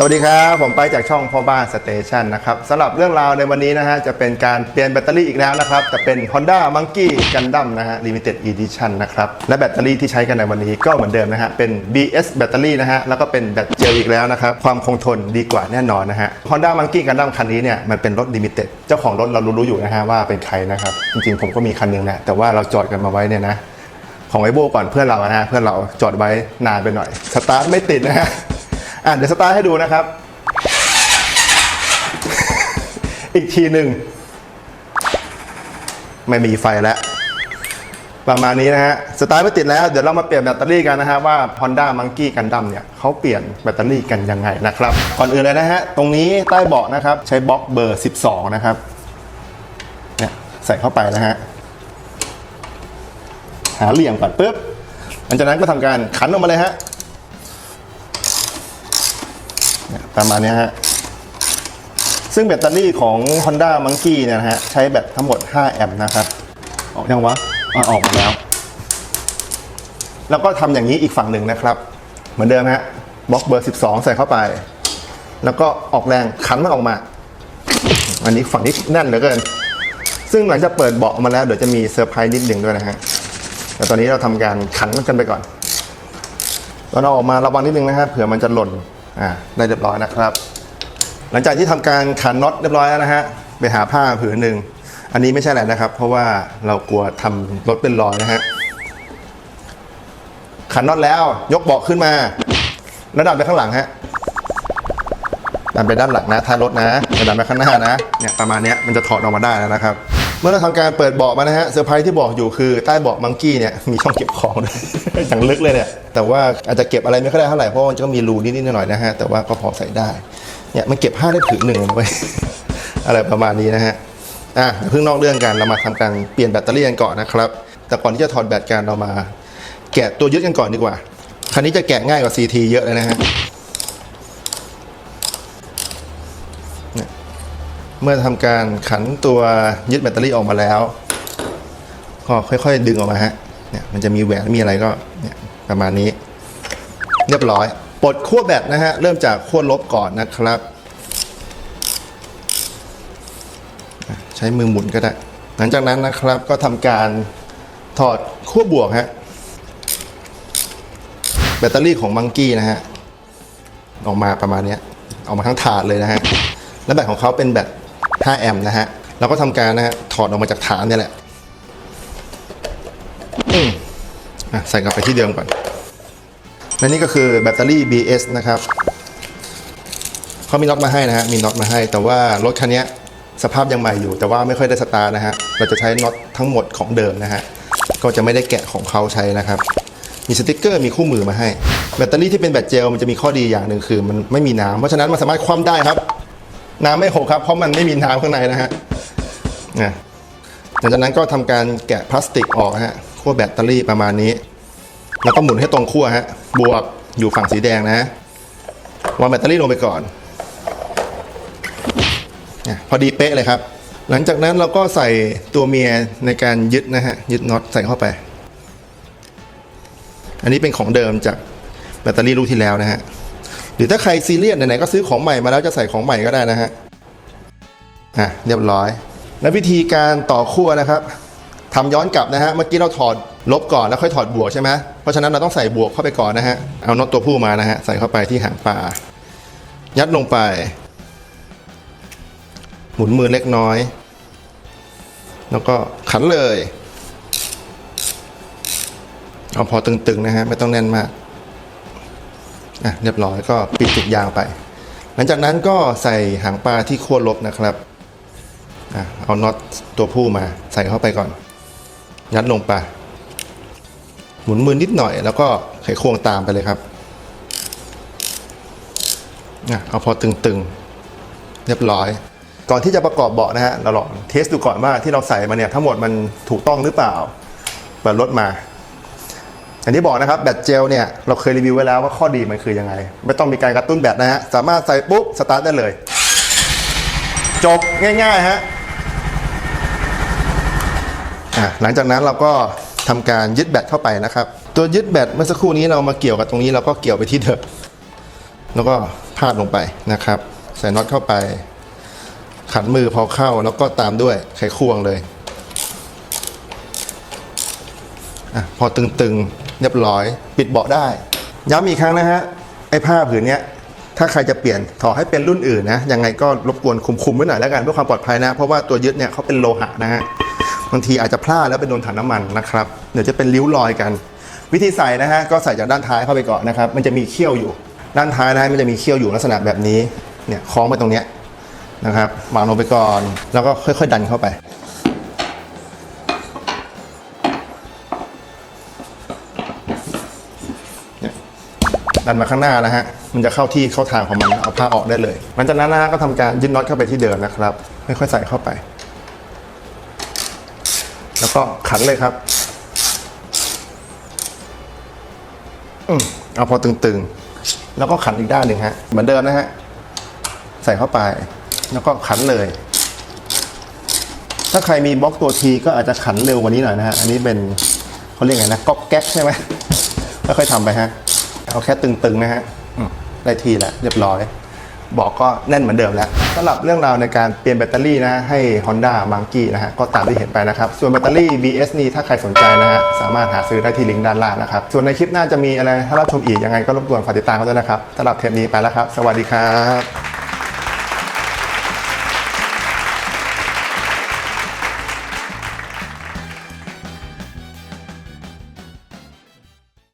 สวัสดีครับ ผมไปจากช่องพ่อบ้านสเตชันนะครับสำหรับเรื่องราวในวันนี้นะฮะ จะเป็นการเปลี่ยนแบตเตอรี่อีกแล้วนะครับ จะเป็น Honda Monkey Gundam นะฮะ Limited Edition นะครับ และแบตเตอรี่ที่ใช้กันในวันนี้ก็เหมือนเดิมนะฮะ เป็น BS แบตเตอรี่นะฮะ แล้วก็เป็นแบตเจลอีกแล้วนะครับ ความคงทนดีกว่าแน่นอนนะฮะ Honda Monkey Gundam คันนี้เนี่ยมันเป็นรถ Limited เจ้าของรถเรารู้ๆอยู่นะฮะว่าเป็นใครนะครับจริงๆผมก็มีคันหนึงแหละแต่ว่าเราจอดกันมาไว้เนี่ยนะของไอโบก่อนเพื่อนเรานะฮะเพื่อนเราจอดไว้นานไปหน่อยสตาร์ทไม่ติดนะฮะ อะเดี๋ยวสตาร์ทให้ดูนะครับ อีกทีหนึ่ง ไม่มีไฟแล้ว ประมาณนี้นะฮะ สตาร์ทไม่ติดแล้ว เดี๋ยวเรามาเปลี่ยนแบตเตอรี่กันนะฮะว่า Honda Monkey Gundam เนี่ยเขาเปลี่ยนแบตเตอรี่กันยังไงนะครับ ก่อนอื่นเลยนะฮะ ตรงนี้ใต้เบาะนะครับ ใช้บล็อกเบอร์ 12 นะครับ เนี่ยใส่เข้าไปนะฮะ หาเหลี่ยมก่อนปุ๊บหลังจากนั้นก็ทำการขันออกมาเลยฮะ ประมาณนี้ฮะ ซึ่งแบตเตอรี่ของ Honda Monkey เนี่ยนะฮะ ใช้แบตทั้งหมด 5 แอมป์นะครับ ออกยังวะอออกมาแล้ว แล้วก็ทำอย่างนี้อีกฝั่งหนึ่งนะครับ เหมือนเดิมฮะบล็อกเบอร์ 12 ใส่เข้าไป แล้วก็ออกแรงขันมันออกมา อันนี้ฝั่งนี้แน่นเหลือเกิน ซึ่งหลังจากเปิดเบาะมาแล้วเดี๋ยวจะมีเซอร์ไพรส์นิดหนึ่งด้วยนะฮะ แต่ตอนนี้เราทำการขันมันกันไปก่อนตอนเราออกมาระวังนิดนึงนะครับเผื่อมันจะหล่น อ่าได้เรียบร้อยนะครับ หลังจากที่ทำการขันน็อตเรียบร้อยแล้วนะฮะไปหาผ้าผืนหนึ่งอันนี้ไม่ใช่อะไรนะครับ เพราะว่าเรากลัวทำรถเป็นรอยนะฮะขันน็อตแล้วยกเบาะขึ้นมา แล้วดันไปข้างหลังฮะดันไปด้านหลังนะท้ายรถนะดันไปข้างหน้านะเนี่ยประมาณนี้มันจะถอดออกมาได้แล้วนะครับ เมื่อเราทำการเปิดเบาะมานะฮะเซอร์ไพรส์ที่บอกอยู่คือใต้เบาะมังกี้เนี่ยมีช่องเก็บของด้วย อย่างลึกเลยเนี่ยแต่ว่าอาจจะเก็บอะไรไม่ค่อยได้เท่าไหร่เพราะมันก็มีรูนิดๆหน่อยๆนะฮะแต่ว่าก็พอใส่ได้เนี่ยมันเก็บผ้าได้ผืนหนึ่งเลยเว้ยอะไรประมาณนี้นะฮะอะอย่าเพิ่งนอกเรื่องกันเรามาทำการเปลี่ยนแบตเตอรี่กันก่อนนะครับ แต่ก่อนที่จะถอดแบตกันเรามา แกะตัวยึดกันก่อนดีกว่า คันนี้จะแกะง่ายกว่า CT เยอะเลยนะฮะ เมื่อทำการขันตัวยึดแบตเตอรี่ออกมาแล้ว ก็ค่อยๆ ดึงออกมาฮะเนี่ยมันจะมีแหวนมีอะไรก็เนี่ยประมาณนี้ เรียบร้อยปลดขั้วแบตนะฮะเริ่มจากขั้วลบก่อนนะครับ ใช้มือหมุนก็ได้ หลังจากนั้นนะครับก็ทำการถอดขั้วบวกฮะแบตเตอรี่ของมังกี้นะฮะออกมาประมาณนี้ออกมาทั้งถาดเลยนะฮะและแบตของเขาเป็นแบต 5 แอมป์นะฮะเราก็ทำการนะฮะถอดออกมาจากฐานนี่แหละใส่กลับไปที่เดิมก่อนและนี่ก็คือแบตเตอรี่ BS นะครับเขามีน็อตมาให้นะฮะมีน็อตมาให้ แต่ว่ารถคันนี้สภาพยังใหม่อยู่ แต่ว่าไม่ค่อยได้สตาร์นะฮะเราจะใช้น็อตทั้งหมดของเดิมนะฮะก็จะไม่ได้แกะของเขาใช้นะครับมีสติกเกอร์มีคู่มือมาให้ แบตเตอรี่ที่เป็นแบตเจลมันจะมีข้อดีอย่างหนึ่งคือ มันไม่มีน้ำเพราะฉะนั้นมันสามารถคว่ำได้ครับ น้ำไม่หกครับ เพราะมันไม่มีน้ำข้างในนะฮะนะหลังจากนั้นก็ทำการแกะพลาสติกออกฮะขั้วแบตเตอรี่ประมาณนี้ แล้วก็หมุนให้ตรงขั้วฮะบวกอยู่ฝั่งสีแดงนะวางแบตเตอรี่ลงไปก่อนพอดีเป๊ะเลยครับ หลังจากนั้นเราก็ใส่ตัวเมียในการยึดนะฮะยึดน็อตใส่เข้าไป อันนี้เป็นของเดิมจากแบตเตอรี่ลูกที่แล้วนะฮะ หรือถ้าใครซีเรียสไหนๆก็ซื้อของใหม่มาแล้วจะใส่ของใหม่ก็ได้นะฮะอะเรียบร้อย และวิธีการต่อขั้วนะครับทำย้อนกลับนะฮะเมื่อกี้เราถอดลบก่อนแล้วค่อยถอดบวกใช่ไหมเพราะฉะนั้นเราต้องใส่บวกเข้าไปก่อนนะฮะเอาน็อตตัวผู้มานะฮะใส่เข้าไปที่หางปลายัดลงไป หมุนมือเล็กน้อย แล้วก็ขันเลย เอาพอตึงๆนะฮะไม่ต้องแน่นมาก อะเรียบร้อยก็ปิดจุกยางไป หลังจากนั้นก็ใส่หางปลาที่ขั้วลบนะครับอะเอาน็อตตัวผู้มาใส่เข้าไปก่อน ยัดลงไป หมุนมือนิดหน่อย แล้วก็ไขควงตามไปเลยครับอะเอาพอตึงๆ เรียบร้อย ก่อนที่จะประกอบเบาะนะฮะเราลองเทสดูก่อนว่าที่เราใส่มาเนี่ยทั้งหมดมันถูกต้องหรือเปล่า เปิดรถมาางที่บอกนะครับแบตเจลเนี่ยเราเคยรีวิวไว้แล้วว่าข้อดีมันคือยังไง ไม่ต้องมีการกระตุ้นแบตนะฮะสามารถใส่ปุ๊บสตาร์ทได้เลย จบง่ายๆฮะหลังจากนั้นเราก็ทำการยึดแบตเข้าไปนะครับ ตัวยึดแบตเมื่อสักครู่นี้เรามาเกี่ยวกับตรงนี้เราก็เกี่ยวไปที่เดิมแล้วก็พาดลงไปนะครับ ใส่น็อตเข้าไป ขันมือพอเข้าแล้วก็ตามด้วยไขควงเลยอพอตึงๆ เรียบร้อย ปิดเบาะได้ ย้ำอีกครั้งนะฮะไอ้ผ้าผืนเนี้ยถ้าใครจะเปลี่ยนขอให้เป็นรุ่นอื่นนะยังไงก็รบกวนคุมๆไว้หน่อยแล้วกันเพื่อความปลอดภัยนะ เพราะว่าตัวยึดเนี่ยเขาเป็นโลหะนะฮะบางทีอาจจะพลาดแล้วไปโดนถังน้ำมันนะครับเดี๋ยวจะเป็นริ้วรอยกัน วิธีใส่นะฮะก็ใส่จากด้านท้ายเข้าไปก่อนนะครับมันจะมีเขี้ยวอยู่ ด้านท้ายนะฮะมันจะมีเขี้ยวอยู่ลักษณะแบบนี้เนี่ยคล้องไปตรงเนี้ยนะครับวางลงไปก่อนแล้วก็ค่อย ๆ ดันเข้าไป เนี่ย ดันมาข้างหน้านะฮะ มันจะเข้าที่เข้าทางของมันเอาผ้าออกได้เลยหลังจากนั้นนะฮะก็ทำการยึดน็อตเข้าไปที่เดิมนะครับค่อยๆใส่เข้าไป แล้วก็ขันเลยครับอืมเอาพอตึงๆ แล้วก็ขันอีกด้านหนึ่งฮะ เหมือนเดิมนะฮะ ใส่เข้าไป แล้วก็ขันเลย ถ้าใครมีบล็อกตัวทีก็อาจจะขันเร็วกว่านี้หน่อยนะฮะ อันนี้เป็นเขาเรียกไงนะก๊อกแก๊กใช่ไหมค่อยๆทำไปฮะ เอาแค่ตึงๆนะฮะได้ทีแล้วเรียบร้อยบอกก็แน่นเหมือนเดิมแล้วสำหรับเรื่องราวในการเปลี่ยนแบตเตอรี่นะให้ Honda m o n k e y นะฮะก็ตามที่เห็นไปนะครับ ส่วนแบตเตอรี่ BS นี้ถ้าใครสนใจนะฮะสามารถหาซื้อได้ที่ลิงก์ด้านล่างนะครับ ส่วนในคลิปหน้าจะมีอะไรถ้ารับชมอีกยังไงก็รบกวนฝากติดตามกันด้วยนะครับสำหรับเทปนี้ไปแล้วครับ สวัสดีครับ